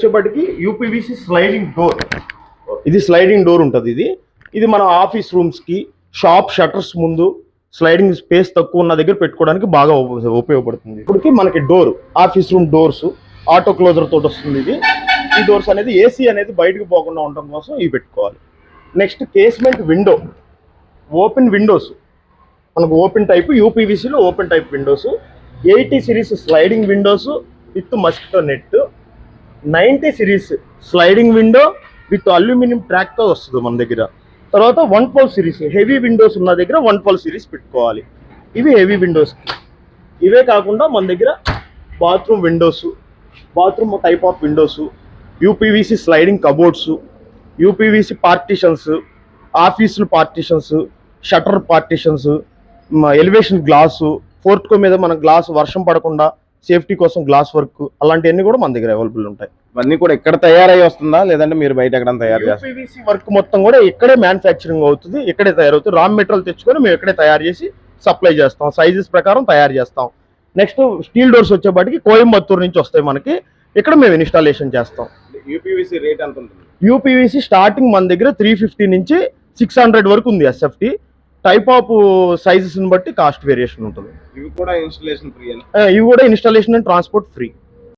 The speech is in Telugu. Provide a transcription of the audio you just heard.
వచ్చేప్పటికి యూపీవీసీ స్లైడింగ్ డోర్ ఇది స్లైడింగ్ డోర్ ఉంటుంది ఇది. ఇది మన ఆఫీస్ రూమ్స్కి షాప్ షట్టర్స్ ముందు స్లైడింగ్ స్పేస్ తక్కువ ఉన్న దగ్గర పెట్టుకోవడానికి బాగా ఉపయోగపడుతుంది. ఇప్పటికి మనకి door office room doors auto closer తోటి వస్తుంది ఇది. ఈ డోర్స్ అనేది ఏసీ అనేది బయటకు పోకుండా ఉండడం కోసం ఇవి పెట్టుకోవాలి. Next casement window open windows మనకు open type యూపీవీసీలో open type windows eighty series sliding windows with mosquito net ninety series sliding window with aluminium ట్రాక్తో వస్తుంది మన దగ్గర. తర్వాత one twelve series heavy windows ఉన్న దగ్గర వన్ ట్వెల్వ్ సిరీస్ పెట్టుకోవాలి. ఇవి హెవీ విండోస్ ఇవే కాకుండా మన దగ్గర bathroom windows bathroom type of windows UPVC sliding cupboards UPVC partitions ఆఫీసులు partitions shutter partitions elevation glass ఫోర్ట్కో మీద మన గ్లాస్ వర్షం పడకుండా సేఫ్టీ కోసం గ్లాస్ వర్క్ అలాంటివన్నీ కూడా మన దగ్గర అవైలబుల్ ఉంటాయి. ఇవన్నీ కూడా ఇక్కడ తయారై వస్తుందా? లేదంటే మీరు బయట ఎక్కడ తయారు చేస్తారు వర్క్ మొత్తం కూడా ఇక్కడే మ్యానుఫ్యాక్చరింగ్ అవుతుంది ఇక్కడే తయారవుతుంది. రా మెటీరియల్ తెచ్చుకొని మేము ఇక్కడే తయారు చేసి సప్లై చేస్తాం. సైజెస్ ప్రకారం తయారు చేస్తాం. నెక్స్ట్ స్టీల్ డోర్స్ వచ్చేపాటికి కోయంబత్తూరు నుంచి వస్తాయి మనకి. ఇక్కడ మేము ఇన్స్టాలేషన్ చేస్తాం. యూపీవీసీ రేట్ ఎంత ఉంటుంది? యూపీవీసీ స్టార్టింగ్ మన దగ్గర త్రీ ఫిఫ్టీ నుంచి సిక్స్ హండ్రెడ్ వరకు ఉంది ఎస్ఎఫ్టీ టైప్ ఆఫ్ సైజెస్ని బట్టి కాస్ట్ వేరియేషన్ ఉంటుంది. ఇవి కూడా ఇన్స్టలేషన్ ఫ్రీ ఇవి కూడా ఇన్స్టాలేషన్ అండ్ ట్రాన్స్పోర్ట్ ఫ్రీ